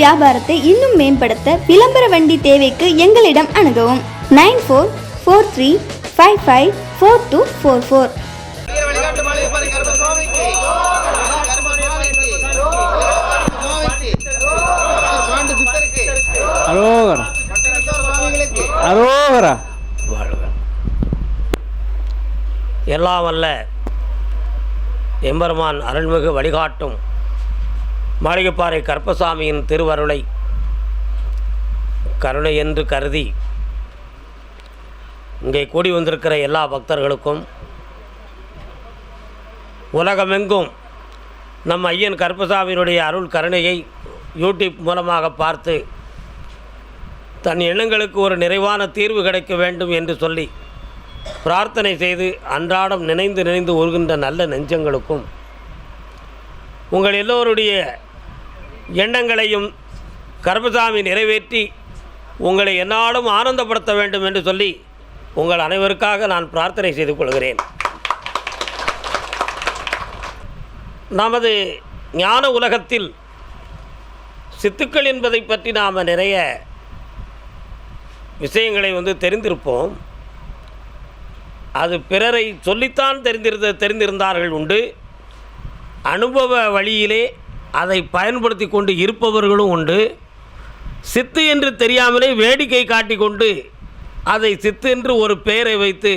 வியாபாரத்தை இன்னும் மேம்படுத்த விளம்பர வண்டி தேவைக்கு எங்களிடம் அணுகவும். Nine four four three five five four two four four. அரோகரா. எல்லாம் வல்ல எம்பெருமான் அருள்மிகு வழிகாட்டும். மாளிகைப்பாறை கற்பசாமியின் திருவருளை. கருணை என்று கருதி இங்கே கூடி வந்திருக்கிற எல்லா பக்தர்களுக்கும் உலகமெங்கும் நம் ஐயன் கருப்பசாமியினுடைய அருள் கருணையை யூடியூப் மூலமாக பார்த்து தன் எண்ணங்களுக்கு ஒரு நிறைவான தீர்வு கிடைக்க வேண்டும் என்று சொல்லி பிரார்த்தனை செய்து அன்றாடம் நினைந்து நினைந்து உருகின்ற நல்ல நெஞ்சங்களுக்கும் உங்கள் எல்லோருடைய எண்ணங்களையும் கருப்பசாமி நிறைவேற்றி உங்களை என்னாலும் ஆனந்தப்படுத்த வேண்டும் என்று சொல்லி உங்கள் அனைவருக்காக நான் பிரார்த்தனை செய்து கொள்கிறேன். நமது ஞான உலகத்தில் சித்துக்கள் என்பதை பற்றி நாம் நிறைய விஷயங்களை வந்து தெரிந்திருப்போம். அது பிறரை சொல்லித்தான் தெரிந்திருந்த தெரிந்திருந்தார்கள் உண்டு. அனுபவ வழியிலே அதை பயன்படுத்தி கொண்டு இருப்பவர்களும் உண்டு. சித்து என்று தெரியாமலே வேடிக்கை காட்டிக்கொண்டு அதை சித்து என்று ஒரு பெயரை வைத்து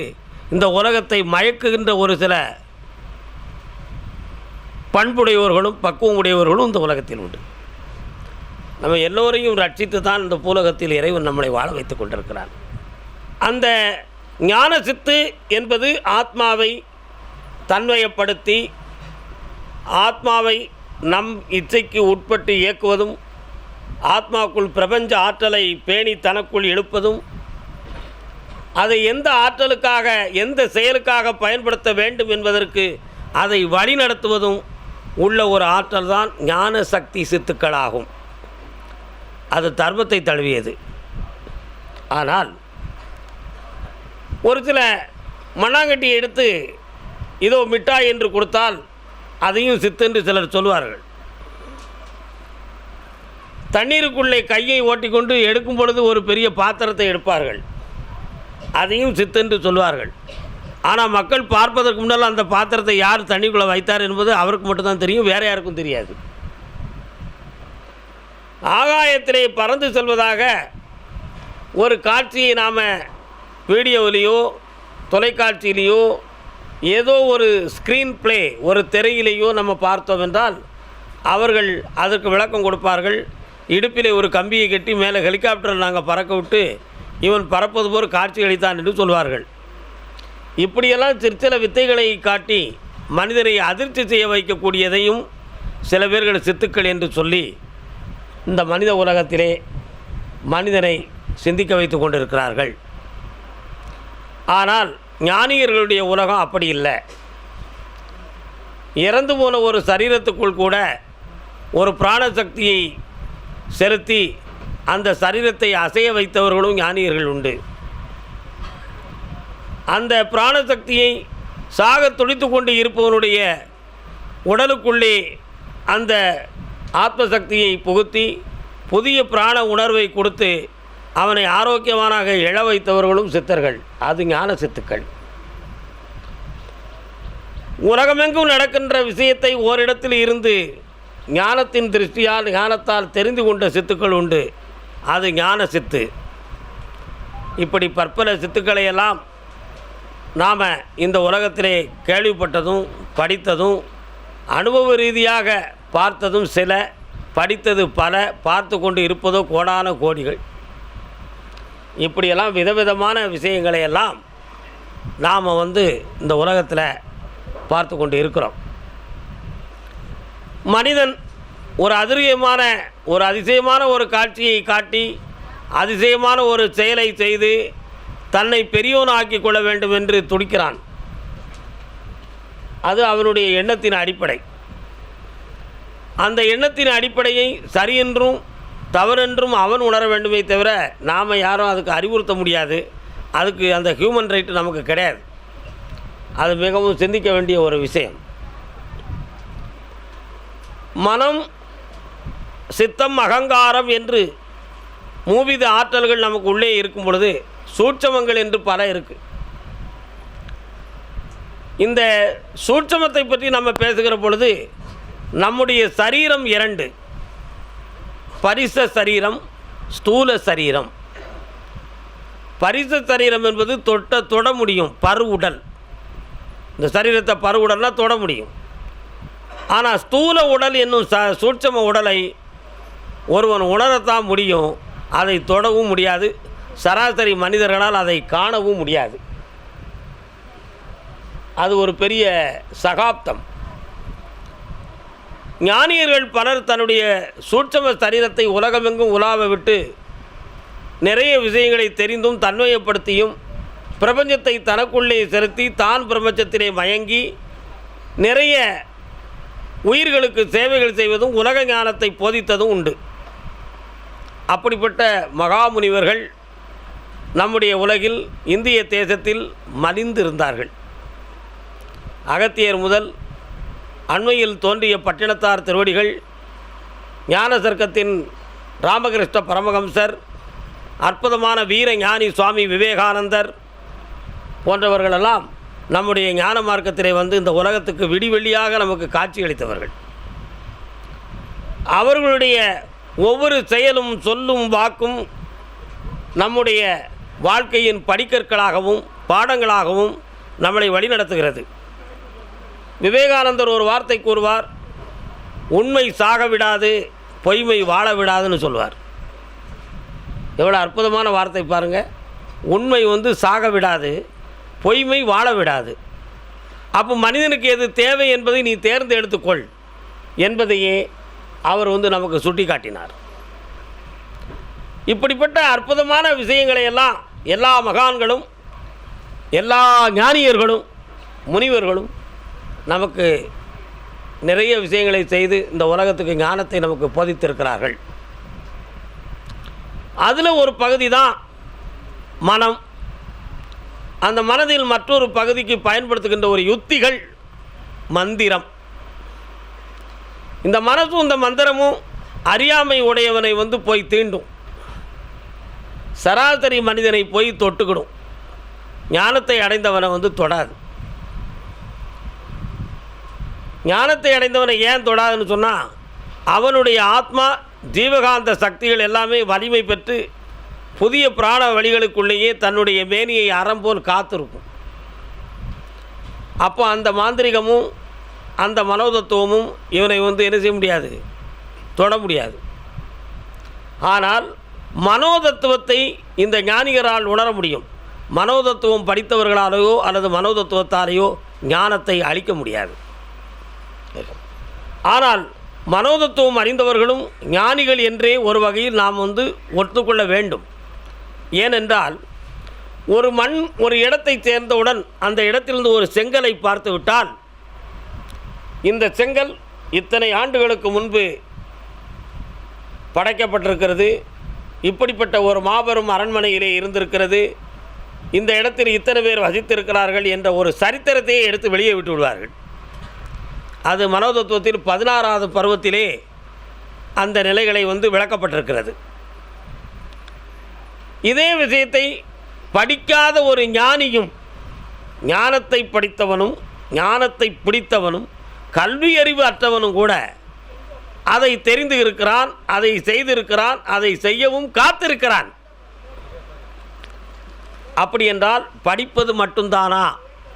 இந்த உலகத்தை மயக்குகின்ற ஒரு சில பண்புடையவர்களும் பக்குவம் உடையவர்களும் இந்த உலகத்தில் உண்டு. நம்ம எல்லோரையும் ரட்சித்து தான் இந்த பூலகத்தில் இறைவன் நம்மளை வாழ வைத்துக் கொண்டிருக்கிறான். அந்த ஞான சித்து என்பது ஆத்மாவை தன்மையப்படுத்தி ஆத்மாவை நம் இச்சைக்கு உட்பட்டு இயக்குவதும் ஆத்மாக்குள் பிரபஞ்ச ஆற்றலை பேணி தனக்குள் எழுப்பதும் அதை எந்த ஆற்றலுக்காக எந்த செயலுக்காக பயன்படுத்த வேண்டும் என்பதற்கு அதை வழிநடத்துவதும் உள்ள ஒரு ஆற்றல் தான் ஞான சக்தி சித்துக்களாகும். அது தர்மத்தை தழுவியது. ஆனால் ஒரு சில மண்ணாங்கட்டியை எடுத்து இதோ மிட்டாய் என்று கொடுத்தால் அதையும் சித்தென்று சிலர் சொல்வார்கள். தண்ணீருக்குள்ளே கையை ஓட்டிக்கொண்டு எடுக்கும் பொழுது ஒரு பெரிய பாத்திரத்தை எடுப்பார்கள். அதையும் சித்தென்று சொல்வார்கள். ஆனால் மக்கள் பார்ப்பதற்கு முன்னால் அந்த பாத்திரத்தை யார் தண்ணிக்குள்ளே வைத்தார் என்பது அவருக்கு மட்டும்தான் தெரியும் வேறு யாருக்கும் தெரியாது. ஆகாயத்திலே பறந்து செல்வதாக ஒரு காட்சியை நாம் வீடியோவிலேயோ தொலைக்காட்சியிலேயோ ஏதோ ஒரு ஸ்க்ரீன் பிளே ஒரு திரையிலேயோ நம்ம பார்த்தோம் என்றால் அவர்கள் அதற்கு விளக்கம் கொடுப்பார்கள். இடுப்பிலே ஒரு கம்பியை கட்டி மேலே ஹெலிகாப்டர் நாங்கள் பறக்க விட்டு இவன் பறப்பது போல் காட்சி அளித்தான் என்று சொல்வார்கள். இப்படியெல்லாம் சிற்சில வித்தைகளை காட்டி மனிதனை அதிர்ச்சி செய்ய வைக்கக்கூடியதையும் சில பேர்கள் சித்துக்கள் என்று சொல்லி இந்த மனித உலகத்திலே மனிதனை சிந்திக்க வைத்து கொண்டிருக்கிறார்கள். ஆனால் ஞானியர்களுடைய உலகம் அப்படி இல்லை. இறந்து போன ஒரு சரீரத்துக்குள் கூட ஒரு பிராணசக்தியை செலுத்தி அந்த சரீரத்தை அசைய வைத்தவர்களும் ஞானியர்கள் உண்டு. அந்த பிராணசக்தியை சாக துடித்து கொண்டு இருப்பவனுடைய உடலுக்குள்ளே அந்த ஆத்மசக்தியை புகுத்தி புதிய பிராண உணர்வை கொடுத்து அவனை ஆரோக்கியமானாக எழ வைத்தவர்களும் சித்தர்கள். அது ஞான சித்துக்கள். உலகமெங்கும் நடக்கின்ற விஷயத்தை ஓரிடத்தில் இருந்து ஞானத்தின் திருஷ்டியால் ஞானத்தால் தெரிந்து கொண்ட சித்துக்கள் உண்டு. அது ஞான சித்து. இப்படி பற்பல சித்துக்களையெல்லாம் நாம் இந்த உலகத்திலே கேள்விப்பட்டதும் படித்ததும் அனுபவ ரீதியாக பார்த்ததும் சில படித்தது பல பார்த்து கொண்டு இருப்பதோ கோடான கோடிகள். இப்படியெல்லாம் விதவிதமான விஷயங்களை எல்லாம் நாம் வந்து இந்த உலகத்தில் பார்த்து கொண்டு இருக்கிறோம். மனிதன் ஒரு அதிசயமான ஒரு அதிசயமான ஒரு காட்சியை காட்டி அதிசயமான ஒரு செயலை செய்து தன்னை பெரியோனாக்கி கொள்ள வேண்டும் என்று துடிக்கிறான். அது அவனுடைய எண்ணத்தின் அடிப்படை. அந்த எண்ணத்தின் அடிப்படையை சரியென்றும் தவறென்றும் அவன் உணர வேண்டுமே தவிர நாம் யாரும் அதுக்கு அறிவுறுத்த முடியாது. அதுக்கு அந்த ஹியூமன் ரைட்டு நமக்கு கிடையாது. அது மிகவும் சிந்திக்க வேண்டிய ஒரு விஷயம். மனம் சித்தம் அகங்காரம் என்று மூவித ஆற்றல்கள் நமக்கு உள்ளே இருக்கும் பொழுது சூட்சமங்கள் என்று பல இருக்குது இந்த சூட்சமத்தை பற்றி நம்ம பேசுகிற பொழுது நம்முடைய சரீரம் இரண்டு. பரிச சரீரம் ஸ்தூல சரீரம். பரிச சரீரம் என்பது தொட்ட தொட முடியும் பருவுடல் இந்த சரீரத்தை பருவுடல்லாம் தொட முடியும். ஆனால் ஸ்தூல உடல் என்னும் ச சூட்சம உடலை ஒருவன் உணரத்தான் முடியும் அதை தொடவும் முடியாது. சராசரி மனிதர்களால் அதை காணவும் முடியாது. அது ஒரு பெரிய சகாப்தம். ஞானியர்கள் பலர் தன்னுடைய சூட்சம சரீரத்தை உலகமெங்கும் உலாவ விட்டு நிறைய விஷயங்களை தெரிந்தும் தன்மையப்படுத்தியும் பிரபஞ்சத்தை தனக்குள்ளே செலுத்தி தான் பிரபஞ்சத்திலே மயங்கி நிறைய உயிர்களுக்கு சேவைகள் செய்வதும் உலக ஞானத்தை போதித்ததும் உண்டு. அப்படிப்பட்ட மகாமுனிவர்கள் நம்முடைய உலகில் இந்திய தேசத்தில் மலிந்திருந்தார்கள். அகத்தியர் முதல் அண்மையில் தோன்றிய பட்டினத்தார் திருவடிகள் ஞான சர்க்கத்தின் ராமகிருஷ்ண பரமஹம்சர் அற்புதமான வீர ஞானி சுவாமி விவேகானந்தர் போன்றவர்களெல்லாம் நம்முடைய ஞான மார்க்கத்திலே வந்து இந்த உலகத்துக்கு விடிவெள்ளியாக நமக்கு காட்சியளித்தவர்கள் அவர்களுடைய ஒவ்வொரு செயலும் சொல்லும் வாக்கும் நம்முடைய வாழ்க்கையின் படிக்கற்களாகவும் பாடங்களாகவும் நம்மளை வழிநடத்துகிறது. விவேகானந்தர் ஒரு வார்த்தை கூறுவார் உண்மை சாக விடாது பொய்மை வாழ விடாதுன்னு சொல்வார். எவ்வளோ அற்புதமான வார்த்தை பாருங்கள் உண்மை வந்து சாக விடாது பொய்மை வாழ விடாது. அப்போ மனிதனுக்கு எது தேவை என்பதை நீ தேர்ந்து எடுத்துக்கொள் என்பதையே அவர் வந்து நமக்கு சுட்டி காட்டினார் இப்படிப்பட்ட அற்புதமான விஷயங்களை எல்லாம் எல்லா மகான்களும் எல்லா ஞானியர்களும் முனிவர்களும் நமக்கு நிறைய விஷயங்களை செய்து இந்த உலகத்துக்கு ஞானத்தை நமக்கு போதித்திருக்கிறார்கள். அதில் ஒரு பகுதி தான் மனம். அந்த மனதில் மற்றொரு பகுதிக்கு பயன்படுத்துகின்ற ஒரு யுத்திகள் மந்திரம். இந்த மனசும் இந்த மந்திரமும் அறியாமை உடையவனை வந்து போய் தீண்டும். சராசரி மனிதனை போய் தொட்டுக்கிடும். ஞானத்தை அடைந்தவனை வந்து தொடாது. ஞானத்தை அடைந்தவனை ஏன் தொடாதுன்னு சொன்னால் அவனுடைய ஆத்மா ஜீவகாந்த சக்திகள் எல்லாமே வலிமை பெற்று புதிய பிராண வழிகளுக்குள்ளேயே தன்னுடைய மேனியை அறம்போல் காத்திருக்கும். அப்போ அந்த மாந்திரிகமும் அந்த மனோதத்துவமும் இவனை வந்து என்ன செய்ய முடியாது? தொட முடியாது. ஆனால் மனோதத்துவத்தை இந்த ஞானிகரால் உணர முடியும். மனோதத்துவம் படித்தவர்களாலேயோ அல்லது மனோதத்துவத்தாலேயோ ஞானத்தை அளிக்க முடியாது. ஆனால் மனோதத்துவம் அறிந்தவர்களும் ஞானிகள் என்றே ஒரு வகையில் நாம் வந்து ஒத்துக்கொள்ள வேண்டும். ஏனென்றால் ஒரு மண் ஒரு இடத்தை சேர்ந்தவுடன் அந்த இடத்திலிருந்து ஒரு செங்கலை பார்த்துவிட்டால் இந்த செங்கல் இத்தனை ஆண்டுகளுக்கு முன்பு படைக்கப்பட்டிருக்கிறது. இப்படிப்பட்ட ஒரு மாபெரும் அரண்மனையிலே இருந்திருக்கிறது. இந்த இடத்தில் இத்தனை பேர் வசித்திருக்கிறார்கள் என்ற ஒரு சரித்திரத்தையே எடுத்து வெளியே விட்டு விடுவார்கள் அது மனோதத்துவத்தில் பதினாறாவது பருவத்திலே அந்த நிலைகளை வந்து விளக்கப்பட்டிருக்கிறது. இதே விஷயத்தை படிக்காத ஒரு ஞானியும் ஞானத்தை படித்தவனும் ஞானத்தை பிடித்தவனும் கல்வி அறிவு அற்றவனும் கூட அதை தெரிந்து இருக்கிறான் அதை செய்திருக்கிறான் அதை செய்யவும் காத்திருக்கிறான். அப்படி என்றால் படிப்பது மட்டும்தானா?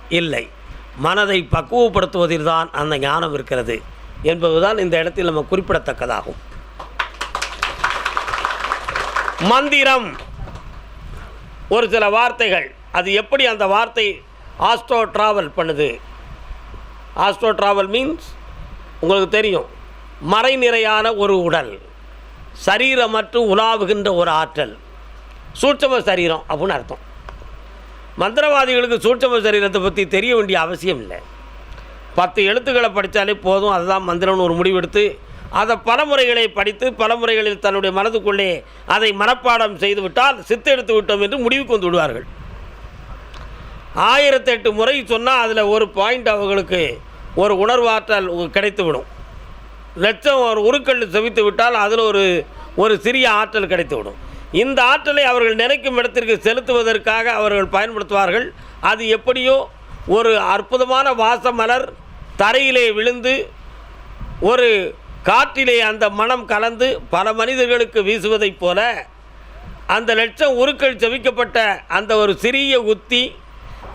இல்லை. மனதை பக்குவப்படுத்துவதில் தான் அந்த ஞானம் இருக்கிறது என்பதுதான் இந்த இடத்தில் நம்ம குறிப்பிடத்தக்கதாகும். மந்திரம். ஒரு சில வார்த்தைகள். அது எப்படி அந்த வார்த்தை ஆஸ்ட்ரோ ட்ராவல் பண்ணுது? ஆஸ்ட்ரோ ட்ராவல் மீன்ஸ் உங்களுக்கு தெரியும் மறைநிறையான ஒரு உடல் சரீரமற்று உலாவுகின்ற ஒரு ஆற்றல். சூட்சம சரீரம் அப்படின்னு அர்த்தம். மந்திரவாதிகளுக்கு சூட்சம சரீரத்தை பற்றி தெரிய வேண்டிய அவசியம் இல்லை. பத்து எழுத்துக்களை படித்தாலே போதும். அதுதான் மந்திரம்னு ஒரு முடிவெடுத்து அதை பல முறைகளை படித்து பல முறைகளில் தன்னுடைய மனதுக்குள்ளே அதை மனப்பாடம் செய்துவிட்டால் சித்தெடுத்து விட்டோம் என்று முடிவுக்கு வந்து விடுவார்கள். ஆயிரத்தெட்டு முறை சொன்னால் அதில் ஒரு பாயிண்ட் அவர்களுக்கு ஒரு உணர்வாற்றல் கிடைத்துவிடும். லட்சம் ஒரு உருக்கல் செவித்து விட்டால் அதில் ஒரு ஒரு சிறிய ஆற்றல் கிடைத்து விடும் இந்த ஆற்றலை அவர்கள் நினைக்கும் இடத்திற்கு செலுத்துவதற்காக அவர்கள் பயன்படுத்துவார்கள். அது எப்படியோ ஒரு அற்புதமான வாச மலர் தரையிலே விழுந்து ஒரு காற்றிலே அந்த மனம் கலந்து பல மனிதர்களுக்கு வீசுவதைப் போல அந்த லட்சம் உருக்கள் செவிக்கப்பட்ட அந்த ஒரு சிறிய உத்தி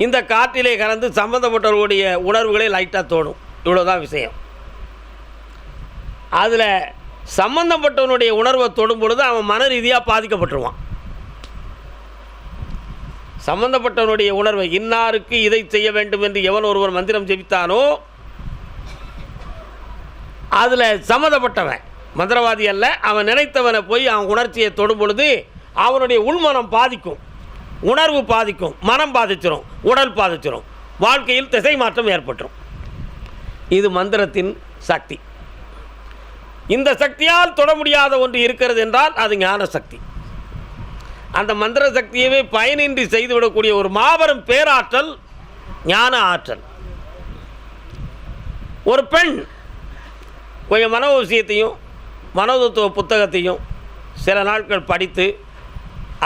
இந்த காற்றிலே கலந்து சம்மந்தப்பட்டவர்களுடைய உணர்வுகளை லைட்டாக தோணும். இவ்வளோதான் விஷயம். அதில் சம்பந்தப்பட்டவனுடைய உணர்வை தொடும் பொழுது அவன் மன ரீதியாக பாதிக்கப்பட்டுருவான். சம்பந்தப்பட்டவனுடைய உணர்வை இன்னாருக்கு இதை செய்ய வேண்டும் என்று எவன் ஒருவன் மந்திரம் ஜெபித்தானோ அதில் சம்மந்தப்பட்டவன் மந்திரவாதி அல்ல அவன் நினைத்தவனை போய் அவன் உணர்ச்சியை தொடும் பொழுது அவனுடைய உள்மனம் பாதிக்கும் உணர்வு பாதிக்கும் மனம் பாதிச்சிரும் உடல் பாதிச்சிடும் வாழ்க்கையில் திசை மாற்றம் ஏற்பட்டுரும். இது மந்திரத்தின் சக்தி. இந்த சக்தியால் தொட முடியாத ஒன்று இருக்கிறது என்றால் அது ஞான சக்தி. அந்த மந்திர சக்தியவே பயனின்றி செய்துவிடக்கூடிய ஒரு மாபெரும் பேராற்றல் ஞான ஆற்றல். ஒரு பெண் கொஞ்சம் மனோ விஷயத்தையும் மனோதத்துவ புத்தகத்தையும் சில நாட்கள் படித்து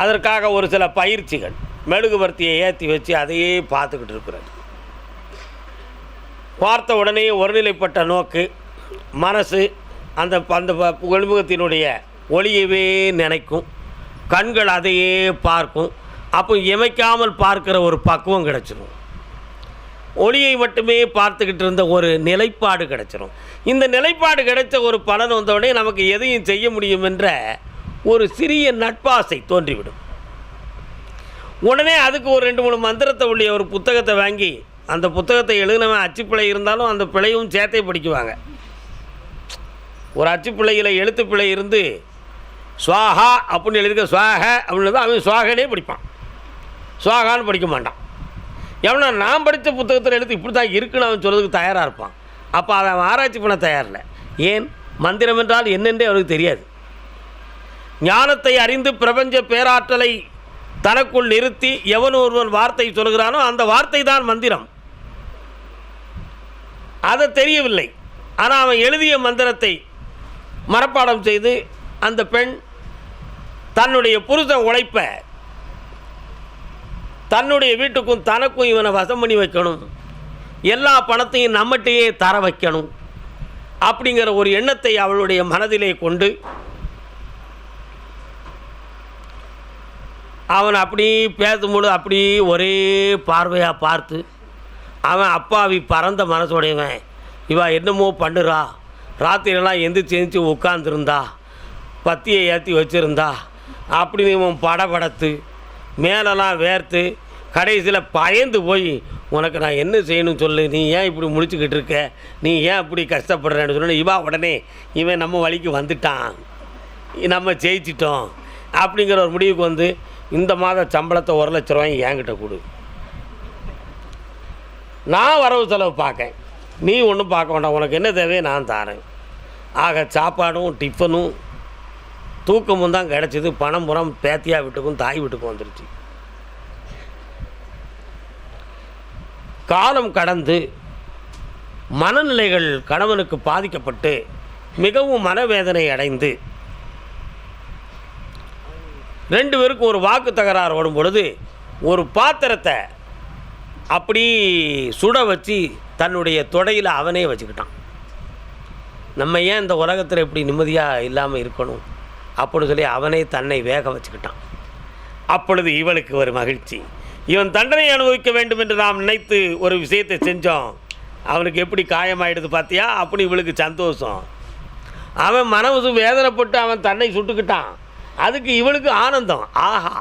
அதற்காக ஒரு சில பயிற்சிகள் மெழுகுபர்த்தியை ஏற்றி வச்சு அதையே பார்த்துக்கிட்டு இருக்கிறார். பார்த்த உடனே ஒருநிலைப்பட்ட நோக்கு மனசு அந்த அந்த ப- ஒளியவே நினைக்கும். கண்கள் அதையே பார்க்கும். அப்போ இமைக்காமல் பார்க்கிற ஒரு பக்குவம் கிடச்சிரும். ஒளியை மட்டுமே பார்த்துக்கிட்டு இருந்த ஒரு நிலைப்பாடு கிடச்சிரும். இந்த நிலைப்பாடு கிடைச்ச ஒரு பலன் வந்தவுடனே நமக்கு எதையும் செய்ய முடியும் என்ற ஒரு சிறிய நட்பாசை தோன்றிவிடும். உடனே அதுக்கு ஒரு ரெண்டு மூணு மந்திரத்தை உள்ள ஒரு புத்தகத்தை வாங்கி அந்த புத்தகத்தை எழுதினவன் அச்சுப்பிழை இருந்தாலும் அந்த பிழையும் சேர்த்தே படிக்குவாங்க. ஒரு அச்சுப்பிள்ளையில் எழுத்து இருந்து சுவாஹா அப்படின்னு எழுதியிருக்க சுவாக அப்படின்னு தான் அவன் சுவாகனே படிப்பான். சுவாகான்னு படிக்க மாட்டான். எவனா நான் படித்த புத்தகத்தில் எழுத்து இப்படி தான் இருக்குன்னு அவன் சொல்கிறதுக்கு தயாராக இருப்பான். அப்போ அதை அவன் ஆராய்ச்சி பண்ண தயாரில்லை ஏன்? மந்திரம் என்றால் என்னென்றே அவனுக்கு தெரியாது. ஞானத்தை அறிந்து பிரபஞ்ச பேராற்றலை தனக்குள் நிறுத்தி எவன் ஒருவன் வார்த்தை சொல்கிறானோ அந்த வார்த்தை தான் மந்திரம். அதை தெரியவில்லை. ஆனால் அவன் எழுதிய மந்திரத்தை மனப்பாடம் செய்து அந்த பெண் தன்னுடைய புருஷன் உழைப்ப தன்னுடைய வீட்டுக்கும் தனக்கும் இவனை வசம் பண்ணி வைக்கணும். எல்லா பணத்தையும் நம்மகிட்டயே தர வைக்கணும். அப்படிங்கிற ஒரு எண்ணத்தை அவளுடைய மனதிலே கொண்டு அவன் அப்படி பேசும்பொழுது அப்படி ஒரே பார்வையாக பார்த்து அவன் அப்பாவி பறந்த மனசுடையவன் இவா என்னமோ பண்ணுறா ராத்திரியெல்லாம் எந்திரிச்சு எந்திரிச்சு உட்காந்துருந்தா பத்தியை ஏற்றி வச்சுருந்தா அப்படின்னு இவன் படபடத்து மேலெல்லாம் வேர்த்து கடைசியில் பயந்து போய் உனக்கு நான் என்ன செய்யணும் சொல்லு நீ ஏன் இப்படி முடிச்சுக்கிட்டு இருக்க? நீ ஏன் இப்படி கஷ்டப்படுறேன்னு சொன்ன இவா உடனே இவன் நம்ம வழிக்கு வந்துட்டான். நம்ம ஜெயிச்சிட்டோம். அப்படிங்கிற ஒரு முடிவுக்கு வந்து இந்த மாத சம்பளத்தை ஒரு லட்ச ரூபாய் என்கிட்ட கொடு. நான் வரவு செலவு பார்க்கேன். நீ ஒன்றும் பார்க்க வேண்டாம். உனக்கு என்ன தேவையோ நான் தாரேன். ஆக சாப்பாடும் டிஃபனும் தூக்கமும் தான் கிடச்சிது. பணம் புறம் பேத்தியா வீட்டுக்கும் தாய் வீட்டுக்கும் வந்துருச்சு. காலம் கடந்து மனநிலைகள் கணவனுக்கு பாதிக்கப்பட்டு மிகவும் மனவேதனை அடைந்து ரெண்டு பேருக்கும் ஒரு வாக்கு தகராறு வரும் பொழுது ஒரு பாத்திரத்தை அப்படி சுட வச்சு தன்னுடைய தொடையில் அவனே வச்சுக்கிட்டான். நம்ம ஏன் இந்த உலகத்தில் இப்படி நிம்மதியாக இல்லாமல் இருக்கணும்? அப்படின்னு சொல்லி அவனே தன்னை வேக வச்சுக்கிட்டான். அப்பொழுது இவளுக்கு ஒரு மகிழ்ச்சி. இவன் தண்டனை அனுபவிக்க வேண்டும் என்று நாம் நினைத்து ஒரு விஷயத்தை செஞ்சோம். அவனுக்கு எப்படி காயமாயிடுது பார்த்தியா அப்படி இவளுக்கு சந்தோஷம். அவன் மனசு வேதனைப்பட்டு அவன் தன்னை சுட்டுக்கிட்டான். அதுக்கு இவளுக்கு ஆனந்தம். ஆஹா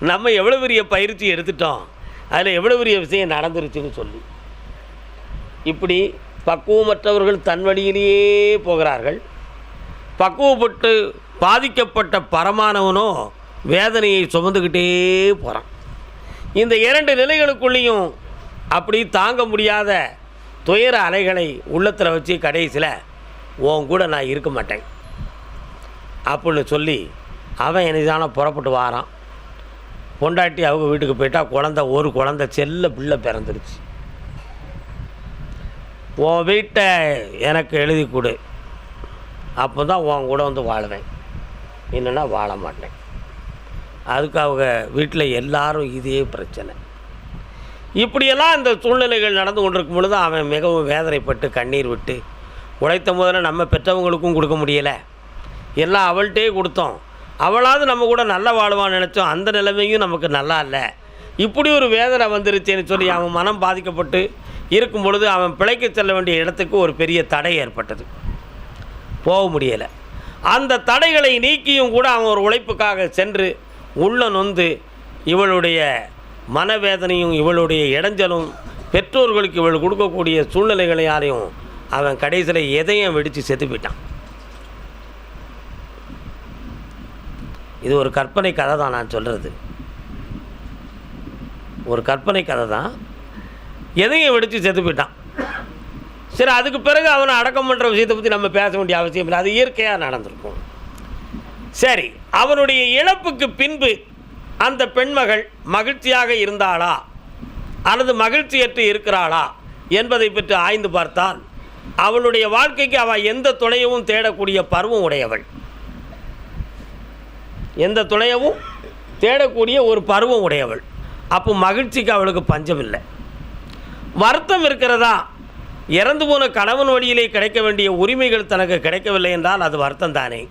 நம்ம எவ்வளோ பெரிய பயிற்சி எடுத்துட்டோம். அதில் எவ்வளோ பெரிய விஷயம் நடந்துருச்சுன்னு சொல்லி. இப்படி பக்குவமற்றவர்கள் தன் வழியிலேயே போகிறார்கள். பக்குவப்பட்டு பாதிக்கப்பட்ட பரமானவனோ வேதனையை சுமந்துக்கிட்டே போகிறான் இந்த இரண்டு நிலைகளுக்குள்ளேயும் அப்படி தாங்க முடியாத துயர அலைகளை உள்ளத்தில் வச்சு கடைசியில் உன் கூட நான் இருக்க மாட்டேன். அப்படின்னு சொல்லி அவன் எனதான புறப்பட்டு வாரான். பொண்டாட்டி அவங்க வீட்டுக்கு போயிட்டா குழந்த ஒரு குழந்த செல்ல பிள்ளை பிறந்துருச்சு. உன் வீட்டை எனக்கு எழுதி கொடு. அப்போ தான் உன் கூட வந்து வாழ்வேன். இல்லைன்னா வாழ மாட்டேன். அதுக்கு அவங்க வீட்டில் எல்லாரும் இதே பிரச்சனை. இப்படியெல்லாம் இந்த சூழ்நிலைகள் நடந்து கொண்டிருக்கும் பொழுது அவன் மிகவும் வேதனைப்பட்டு கண்ணீர் விட்டு உழைத்த முதல்ல நம்ம பெற்றவங்களுக்கும் கொடுக்க முடியலை. எல்லாம் அவள்கிட்டே கொடுத்தோம். அவளாவது நம்ம கூட நல்லா வாழ்வான்னு நினச்சோம். அந்த நிலைமையும் நமக்கு நல்லா இல்லை. இப்படி ஒரு வேதனை வந்துருச்சேன்னு சொல்லி அவன் மனம் பாதிக்கப்பட்டு இருக்கும் பொழுது அவன் பிழைக்க செல்ல வேண்டிய இடத்துக்கு ஒரு பெரிய தடை ஏற்பட்டது. போக முடியலை. அந்த தடைகளை நீக்கியும் கூட அவன் ஒரு உழைப்புக்காக சென்று உள்ள நொந்து இவளுடைய மனவேதனையும் இவளுடைய இடைஞ்சலும் பெற்றோர்களுக்கு இவள் கொடுக்கக்கூடிய சூழ்நிலைகளையாலையும் அவன் கடைசியில் எதையும் வெடித்து செத்து போயிட்டான். இது ஒரு கற்பனை கதை தான் நான் சொல்கிறது ஒரு கற்பனை கதை தான் எதையும் வெடித்து செத்து போயிட்டான். சரி அதுக்கு பிறகு அவனை அடக்கம் பண்ணுற விஷயத்தை பற்றி நம்ம பேச வேண்டிய அவசியம் இல்லை. அது இயற்கையாக நடந்திருக்கும். சரி அவனுடைய இழப்புக்கு பின்பு அந்த பெண்மகள் மகிழ்ச்சியாக இருந்தாளா? அல்லது மகிழ்ச்சியற்று இருக்கிறாளா? என்பதை பற்றி ஆய்ந்து பார்த்தால் அவளுடைய வாழ்க்கைக்கு அவள் எந்த துணையவும் தேடக்கூடிய பருவம் உடையவள். எந்த துணையவும் தேடக்கூடிய ஒரு பருவம் உடையவள். அப்போ மகிழ்ச்சிக்கு அவளுக்கு பஞ்சம் இல்லை. வருத்தம் இருக்கிறதா? இறந்து போன கணவன் வழியிலே கிடைக்க வேண்டிய உரிமைகள் தனக்கு கிடைக்கவில்லை என்றால் அது வருத்தம் தானே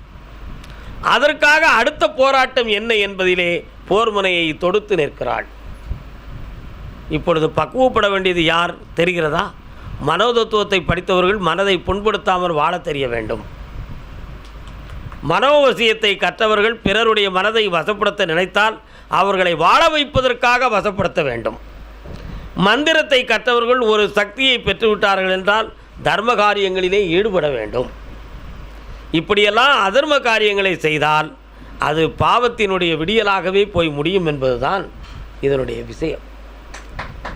அதற்காக அடுத்த போராட்டம் என்ன என்பதிலே போர்முனையை தொடுத்து நிற்கிறாள். இப்பொழுது பக்குவப்பட வேண்டியது யார்? தெரிகிறதா? மனோதத்துவத்தை படித்தவர்கள் மனதை புண்படுத்தாமல் வாழ தெரிய வேண்டும். மனோவசியத்தை கற்றவர்கள் பிறருடைய மனதை வசப்படுத்த நினைத்தால் அவர்களை வாழ வைப்பதற்காக வசப்படுத்த வேண்டும். மந்திரத்தை கற்றவர்கள் ஒரு சக்தியை பெற்றுவிட்டார்கள் என்றால் தர்ம காரியங்களிலே ஈடுபட வேண்டும். இப்படியெல்லாம் அதர்ம காரியங்களை செய்தால் அது பாவத்தினுடைய விடியலாகவே போய் முடியும் என்பதுதான் இதனுடைய விஷயம்.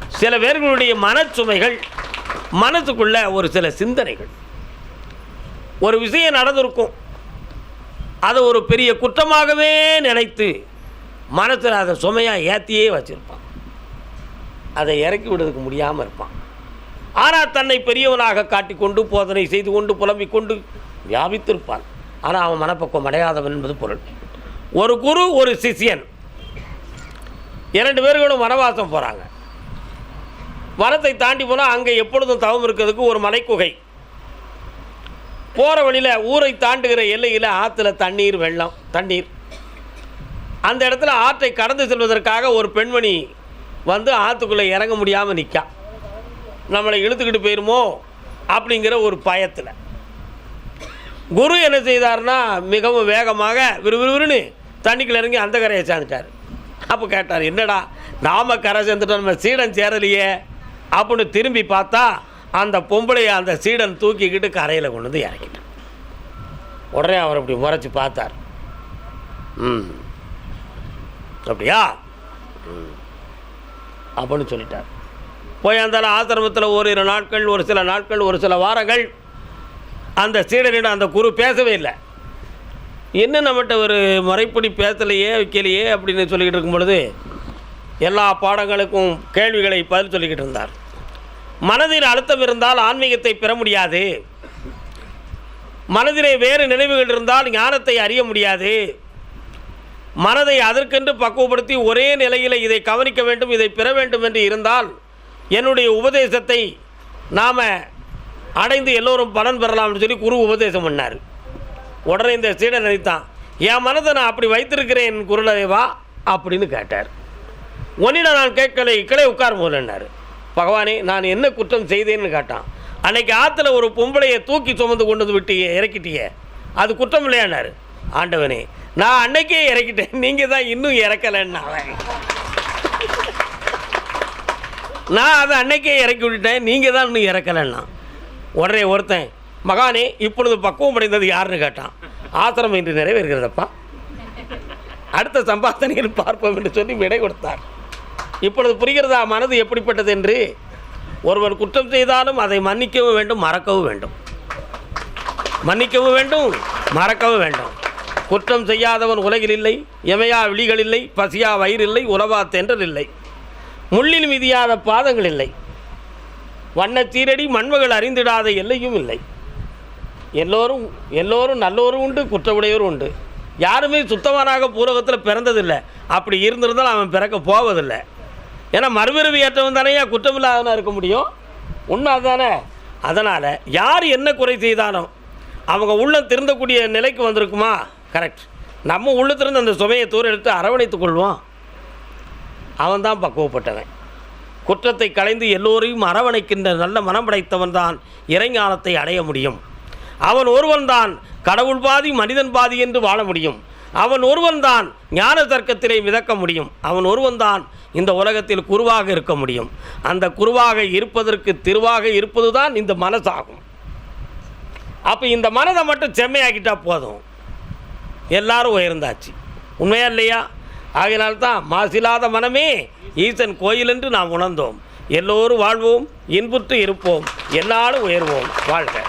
சில பேர்களுடைய மனச்சுமைகள் மனசுக்குள்ள ஒரு சில சிந்தனைகள். ஒரு விஷயம் நடந்திருக்கும். அதை ஒரு பெரிய குற்றமாகவே நினைத்து மனசில் அதை சுமையாக ஏற்றியே வச்சுருப்பான். அதை இறக்கி விடுறதுக்கு முடியாமல் இருப்பான். ஆனால் தன்னை பெரியவனாக காட்டிக்கொண்டு போதனை செய்து கொண்டு புலம்பிக் கொண்டு வியாபித்திருப்பான். ஆனால் அவன் மனப்பக்குவம் அடையாதவன் என்பது பொருள். ஒரு குரு ஒரு சிஷ்யன். இரண்டு பேர்களும் வனவாசம் போகிறாங்க வனத்தை தாண்டி போனால் அங்கே எப்பொழுதும் தவம் இருக்கிறதுக்கு ஒரு மலைக்குகை. போகிற வழியில் ஊரை தாண்டுகிற எல்லையில் ஆற்றுல தண்ணீர் வெள்ளம் தண்ணீர். அந்த இடத்துல ஆற்றை கடந்து செல்வதற்காக ஒரு பெண்மணி வந்து ஆற்றுக்குள்ளே இறங்க முடியாமல் நிற்கா நம்மளை இழுத்துக்கிட்டு போயிருமோ அப்படிங்கிற ஒரு பயத்தில். குரு என்ன செய்தார்னா மிகவும் வேகமாக விறுவிறுன்னு தண்ணிக்குள்ள இறங்கி அந்த கரையை சேர்ந்துட்டார் அப்போ கேட்டார் என்னடா நாம கரை சேர்ந்துட்டோம் நம்ம சீடன் சேரலையே. அப்படின்னு திரும்பி பார்த்தா அந்த பொம்பளையை அந்த சீடன் தூக்கிக்கிட்டு கரையில் கொண்டு வந்து இறக்கிட்டான். உடனே அவர் அப்படி முறைச்சி பார்த்தார். ம் அப்படியா? ம். அப்படின்னு சொல்லிட்டார். போய் அந்த ஆசிரமத்தில் ஓரிரு நாட்கள் ஒரு சில நாட்கள் ஒரு சில வாரங்கள் அந்த சீடனிடம் அந்த குரு பேசவே இல்லை. என்ன நம்மகிட்ட ஒரு முறைப்படி பேசலையே வைக்கலையே அப்படின்னு சொல்லிக்கிட்டு இருக்கும் பொழுது எல்லா பாடங்களுக்கும் கேள்விகளை பதில் சொல்லிக்கிட்டு இருந்தார். மனதில் அழுத்தம் இருந்தால் ஆன்மீகத்தை பெற முடியாது. மனதிலே வேறு நினைவுகள் இருந்தால் ஞானத்தை அறிய முடியாது. மனதை அதற்கென்று பக்குவப்படுத்தி ஒரே நிலையில் இதை கவனிக்க வேண்டும் இதை பெற வேண்டும் என்று இருந்தால் என்னுடைய உபதேசத்தை நாம் அடைந்து எல்லோரும் பலன் பெறலாம்னு சொல்லி குரு உபதேசம் பண்ணார். உடனே இந்த சீடன் நினைத்தான் என் மனதை நான் அப்படி வைத்திருக்கிறேன் குருநதேவா அப்படின்னு கேட்டார். உன்னிடம் நான் கேட்கலை இக்கலை உட்கார் போலன்னார் பகவானே நான் என்ன குற்றம் செய்தேன்னு கேட்டான். அன்னைக்கு ஆற்றுல ஒரு பொம்பளையை தூக்கி சுமந்து கொண்டு வந்து விட்டியே இறக்கிட்டியே. அது குற்றம் இல்லையானாரு ஆண்டவனே நான் அன்னைக்கே இறக்கிட்டேன். நீங்கள் தான் இன்னும் இறக்கலைன்னா நான் அதை அன்னைக்கே இறக்கி விட்டுட்டேன். நீங்கள் தான் இன்னும் இறக்கலைன்னா. உடனே ஒருத்தன் மகானே இப்பொழுது பக்குவம் அடைந்தது யாருன்னு கேட்டான். ஆசிரமம் இன்று நிறைவேறுகிறதப்பா? அடுத்த சம்பாத்தனையில் பார்ப்போம் என்று சொல்லி விடை கொடுத்தார். இப்பொழுது புரிகிறதா? மனது எப்படிப்பட்டது என்று? ஒருவர் குற்றம் செய்தாலும் அதை மன்னிக்கவும் வேண்டும் மறக்கவும் வேண்டும். மன்னிக்கவும் வேண்டும் மறக்கவும் வேண்டும். குற்றம் செய்யாதவன் உலகில் இல்லை எமையா விழிகள் இல்லை பசியா வயிறு இல்லை உறவா தென்றல் இல்லை. முள்ளில் மிதியாத பாதங்கள் இல்லை. வண்ண சீரடி மண்மகள் அறிந்திடாத எல்லையும் இல்லை. எல்லோரும் எல்லோரும் நல்லோரும் உண்டு குற்றவுடையோரும் உண்டு. யாருமே சுத்தமானாக பூரகத்தில் பிறந்ததில்லை. அப்படி இருந்திருந்தால் அவன் பிறக்க போவதில்லை. ஏன்னா மறுபிறவி ஏற்றவன் தானேயா? குற்றமில்லாதவனாக இருக்க முடியும். உண்மை அதுதானே அதனால் யார் என்ன குறை செய்தாலும் அவங்க உள்ளம் திருந்தக்கூடிய நிலைக்கு வந்திருக்குமா? கரெக்ட் நம்ம உள்ளத்திலிருந்து அந்த சுமையை தூர எடுத்து அரவணைத்துக் கொள்வோம். அவன் தான் பக்குவப்பட்டவன் குற்றத்தை களைந்து எல்லோரையும் அரவணைக்கின்ற நல்ல மனம் படைத்தவன் தான் இறைஞானத்தை அடைய முடியும். அவன் ஒருவன்தான் கடவுள் பாதி மனிதன் பாதி என்று வாழ முடியும். அவன் ஒருவன்தான் ஞான தர்க்கத்திலே மிதக்க முடியும். அவன் ஒருவன்தான் இந்த உலகத்தில் குருவாக இருக்க முடியும். அந்த குருவாக இருப்பதற்கு திருவாக இருப்பது தான் இந்த மனசாகும். அப்போ இந்த மனதை மட்டும் செம்மையாக்கிட்டால் போதும். எல்லாரும் உயர்ந்தாச்சு. உண்மையா இல்லையா? ஆகையினால்தான் மாசில்லாத மனமே ஈசன் கோயில் என்று நாம் உணர்ந்தோம். எல்லோரும் வாழ்வோம் இன்புற்று இருப்போம் எல்லாரும் உயர்வோம். வாழ்க.